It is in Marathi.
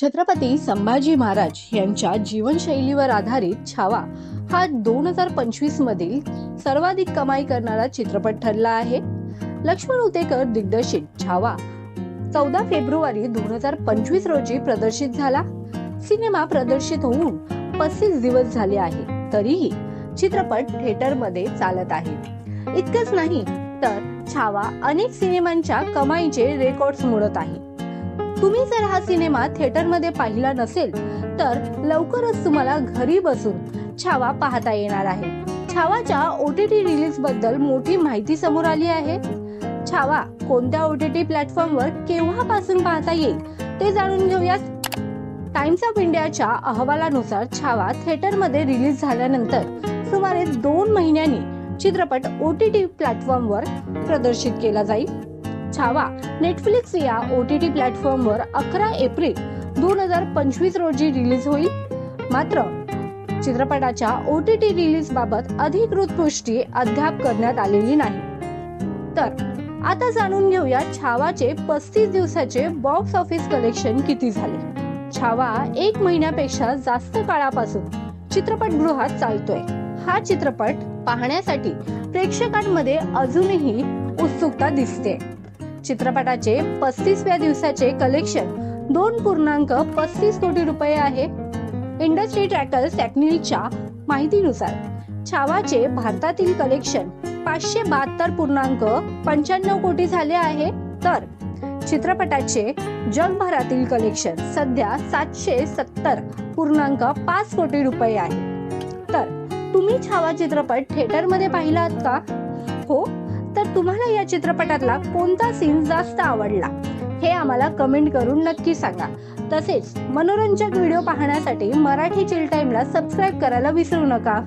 छत्रपती संभाजी महाराज यांच्या जीवनशैलीवर आधारित छावा हा दोन हजार पंचवीस मधील सर्वाधिक कमाई करणारा चित्रपट ठरला आहे. लक्ष्मण उतेकर दिग्दर्शित छावा चौदा फेब्रुवारी दोन हजार पंचवीस रोजी प्रदर्शित झाला. सिनेमा प्रदर्शित होऊन पस्तीस दिवस झाले आहे तरीही चित्रपट थिएटरमध्ये चालत आहे इतकंच नाही तर छावा अनेक सिनेमांच्या कमाईचे रेकॉर्ड्स मोडत आहे. तुम्ही जर हा सिनेमा थिएटरमध्ये पाहिला नसेल तर लवकरच तुम्हाला घरी बसून छावा पाहता येणार आहे. छावाच्या ओटीटी रिलीजबद्दल मोठी माहिती समोर आली आहे. छावा कोणत्या ओटीटी प्लॅटफॉर्मवर केव्हापासून पाहता येईल ते जाणून घेऊयात. टाइम्स ऑफ इंडियाच्या अहवालानुसार छावा थिएटरमध्ये रिलीज झाल्यानंतर सुमारे दोन महिन्यांनी चित्रपट ओटीटी प्लॅटफॉर्मवर प्रदर्शित केला जाईल. छावा. नेटफ्लिक्स या ओ टी टी प्लॅटफॉर्मवर अकरा एप्रिल दोन हजार पंचवीस रोजी रिलीज होईल. मात्र चित्रपटाच्या ओ टी टी रिलीज बाबत अधिकृत पुष्टी अद्याप करण्यात आलेली नाही. तर आता जाणून घेऊया छावाचे पस्तीस दिवसाचे बॉक्स ऑफिस कलेक्शन किती झाले? छावा एक महिन्यापेक्षा जास्त काळापासून चित्रपटगृहात चालतोय. हा चित्रपट पाहण्यासाठी प्रेक्षकांमध्ये अजूनही उत्सुकता दिसते. चित्रपटाचे पस्तीसव्या दिवसाचे कलेक्शन दोन पूर्णांक पस्तीस कोटी रुपये आहे. इंडस्ट्री ट्रॅकर सॅकनिलच्या माहितीनुसार छावाचे भारतातील कलेक्शन पाचशे बहात्तर पूर्णांक पंच्याण्णव कोटी झाले आहे. तर चित्रपटाचे जगभरातील कलेक्शन सध्या सातशे सत्तर पूर्णांक पाच कोटी रुपये आहे. तर तुम्ही छावा चित्रपट थिएटरमध्ये पाहिलात का? हो तर तुम्हाला या चित्रपटातला कोणता सीन जास्त आवडला? हे आम्हाला कमेंट करून नक्की सांगा. तसेच मनोरंजक व्हिडिओ पाहण्यासाठी मराठी चिल टाइमला सबस्क्राईब करायला विसरू नका.